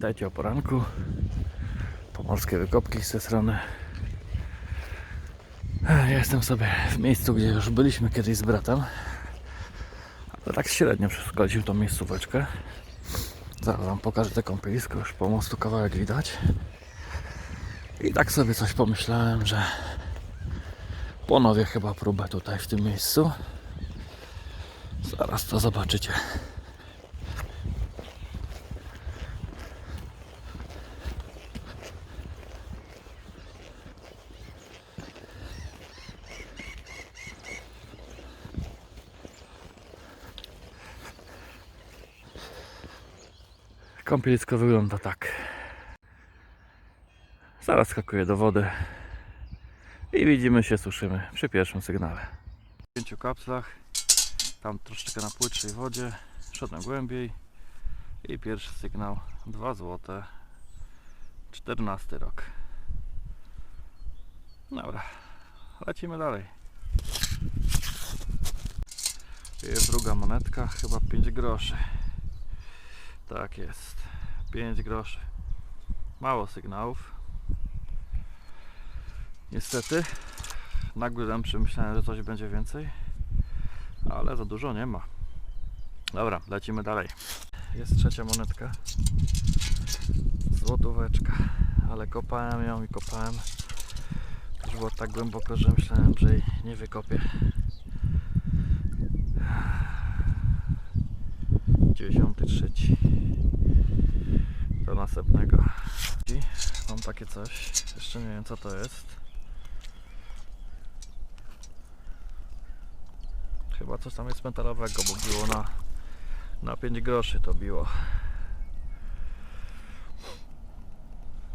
Witajcie o poranku. Pomorskie wykopki z tej strony. Ja jestem sobie w miejscu, gdzie już byliśmy kiedyś z bratem. Ale tak średnio przeszkodził tą miejscóweczkę. Zaraz wam pokażę te kąpielisko, już po mostu kawałek widać. I tak sobie coś pomyślałem, że ponowię chyba próbę tutaj w tym miejscu. Zaraz to zobaczycie. Kąpielisko wygląda tak. Zaraz skakuję do wody i widzimy się, suszymy przy pierwszym sygnale. W pięciu kapslach, tam troszeczkę na płytszej wodzie, szedłem głębiej i pierwszy sygnał 2 złote 14 rok. Dobra, lecimy dalej. Druga monetka, chyba 5 groszy. Tak jest. 5 groszy. Mało sygnałów. Niestety. Na górę przemyślałem, że coś będzie więcej. Ale za dużo nie ma. Dobra, lecimy dalej. Jest trzecia monetka. Złotóweczka. Ale kopałem ją i kopałem. Już było tak głęboko, że myślałem, że jej nie wykopię. 93 do następnego. I mam takie coś. Jeszcze nie wiem co to jest. Chyba coś tam jest metalowego bo było na na 5 groszy to biło.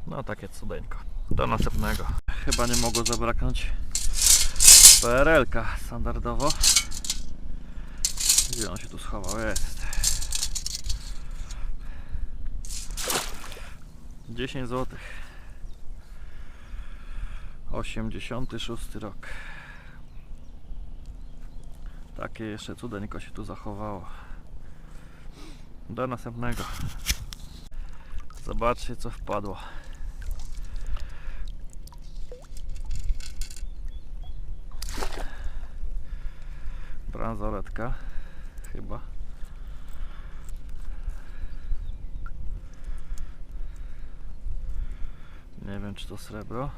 No takie cudeńko. Do następnego. Chyba nie mogło zabraknąć PRL-ka standardowo. Gdzie on się tu schował? Jest 10 zł 86 rok. Takie jeszcze cudeńko się tu zachowało. Do następnego. Zobaczcie co wpadło. Bransoletka chyba Nie wiem czy to srebro.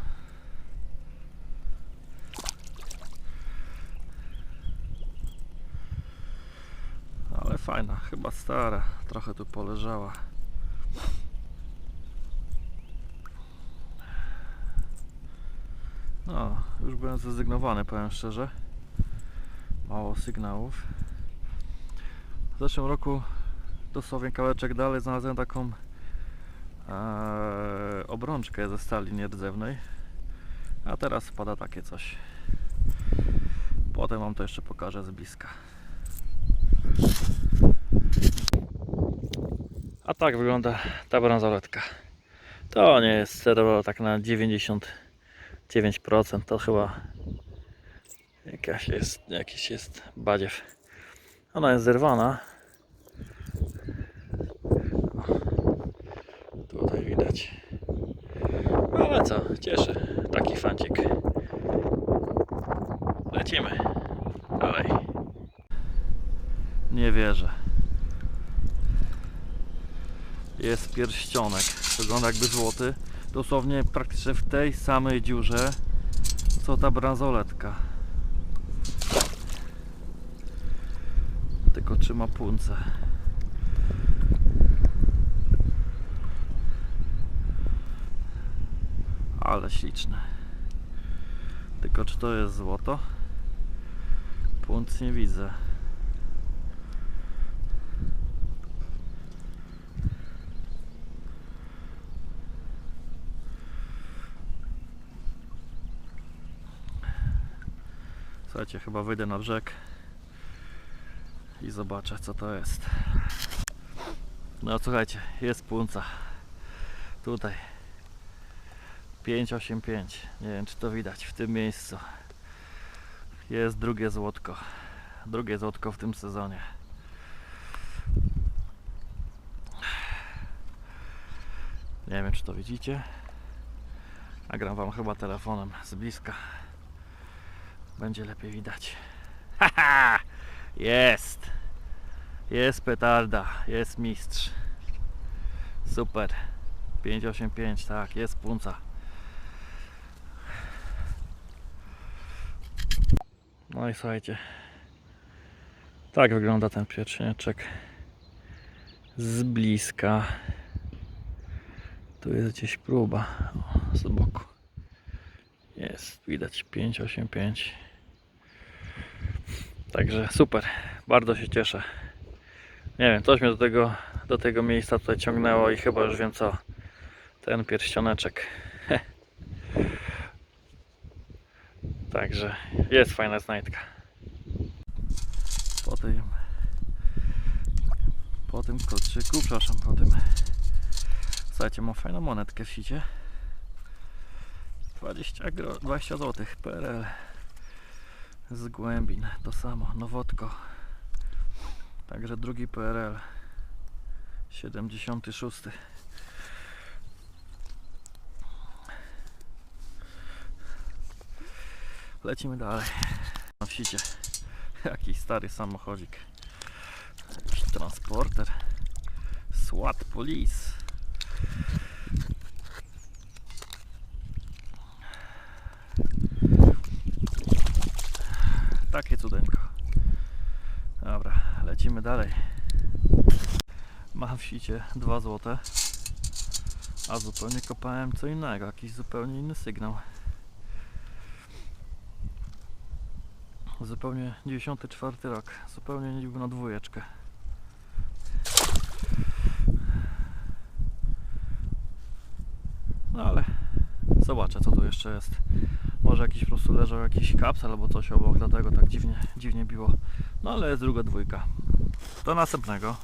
Ale fajna, chyba stara. Trochę tu poleżała. No, już byłem zrezygnowany, powiem szczerze. Mało sygnałów. W zeszłym roku dosłownie kawałeczek dalej znalazłem taką e, obrączkę ze stali nierdzewnej. A teraz spada takie coś. Potem Wam to jeszcze pokażę z bliska. A tak wygląda ta bransoletka. To nie jest srebro tak na 99%. To chyba jakaś jest, jakiś jest badziew. Ona jest zerwana. Tutaj widać. Ale co, cieszy. Taki fancik. Lecimy. Dalej. Nie wierzę. Jest pierścionek. Wygląda jakby złoty. Dosłownie praktycznie w tej samej dziurze co ta bransoletka. Tylko trzyma punce. Ale śliczne. Tylko czy to jest złoto? Punc nie widzę. Słuchajcie, chyba wyjdę na brzeg i zobaczę co to jest. No słuchajcie, jest punca. Tutaj 585. Nie wiem czy to widać w tym miejscu. Jest drugie złotko. Drugie złotko w tym sezonie. Nie wiem, czy to widzicie. Nagram wam chyba telefonem z bliska. Będzie lepiej widać. Haha! Jest! Jest petarda, jest mistrz. Super. 585, tak, jest punca. No i słuchajcie. Tak wygląda ten piecznieczek z bliska. Tu jest gdzieś próba o, z boku. Jest, widać 585. Także super, bardzo się cieszę. Nie wiem, coś mnie do tego, do tego miejsca tutaj ciągnęło i chyba już wiem co. Ten pierścioneczek. Także jest fajna znajdka. Po tym po tym koczyku, przepraszam, po tym Słuchajcie, mam fajną monetkę w sicie. 20, gro, 20 zł PRL z głębin, to samo, nowotko. Także drugi PRL 76 lecimy dalej. Na wsicie jakiś stary samochodzik. Jakiś transporter. SWAT Police. Takie cudeńko. Dobra, lecimy dalej. Mam w sicie 2 złote. A zupełnie kopałem co innego, jakiś zupełnie inny sygnał Zupełnie 94 rok. Zupełnie nie na dwójeczkę. No ale zobaczę co tu jeszcze jest. Może jakiś po prostu leżał jakiś kapsel albo coś obok, dlatego tak dziwnie, dziwnie biło. No ale jest druga dwójka. Do następnego.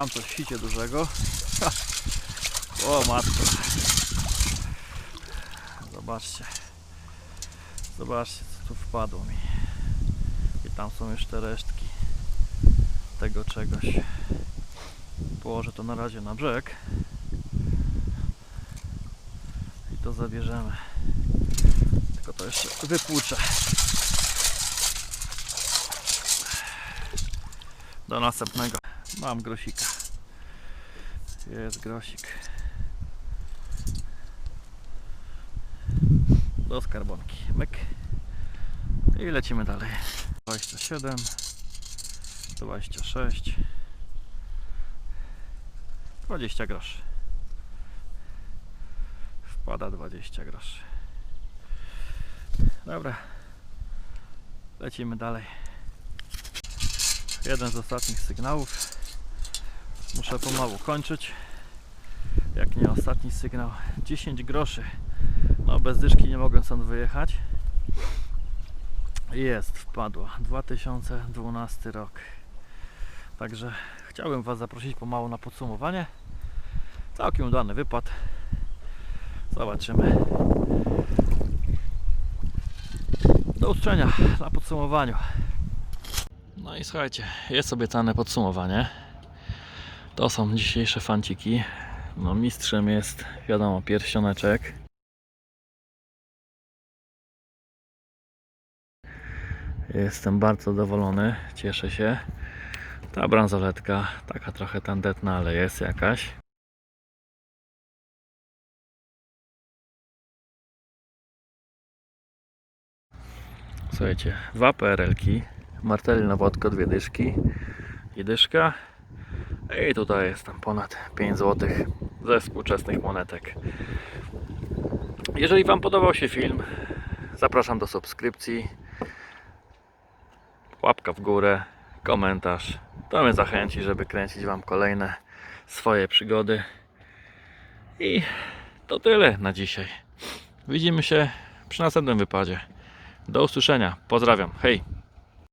Mam coś sicie dużego. o matko. Zobaczcie. Zobaczcie co tu wpadło mi. I tam są jeszcze resztki tego czegoś. Położę to na razie na brzeg. I to zabierzemy. Tylko to jeszcze wypłuczę. Do następnego. Mam grosika. Jest grosik. do skarbonki. Myk. I lecimy dalej. 27, 26, 20 groszy. Wpada 20 groszy. Dobra. Lecimy dalej. Jeden z ostatnich sygnałów. Muszę pomału kończyć. Jak nie ostatni sygnał. 10 groszy. No bez dyszki nie mogłem stąd wyjechać. Jest, wpadła. 2012 rok. Także chciałbym Was zaprosić pomału na podsumowanie. Całkiem udany wypad. Zobaczymy. Do usłyszenia na podsumowaniu. No i słuchajcie, jest obiecane podsumowanie. To są dzisiejsze fanciki. No mistrzem jest, wiadomo, pierścioneczek. Jestem bardzo zadowolony, cieszę się. Ta bransoletka, taka trochę tandetna, ale jest jakaś. Słuchajcie, dwa PRL-ki, marteli na wodko, dwie dyszki i dyszka. I tutaj jest tam ponad 5 zł ze współczesnych monetek. Jeżeli Wam podobał się film, zapraszam do subskrypcji łapka w górę, komentarz. To mnie zachęci, żeby kręcić Wam kolejne swoje przygody. I to tyle na dzisiaj. Widzimy się przy następnym wypadzie. Do usłyszenia. Pozdrawiam. Hej!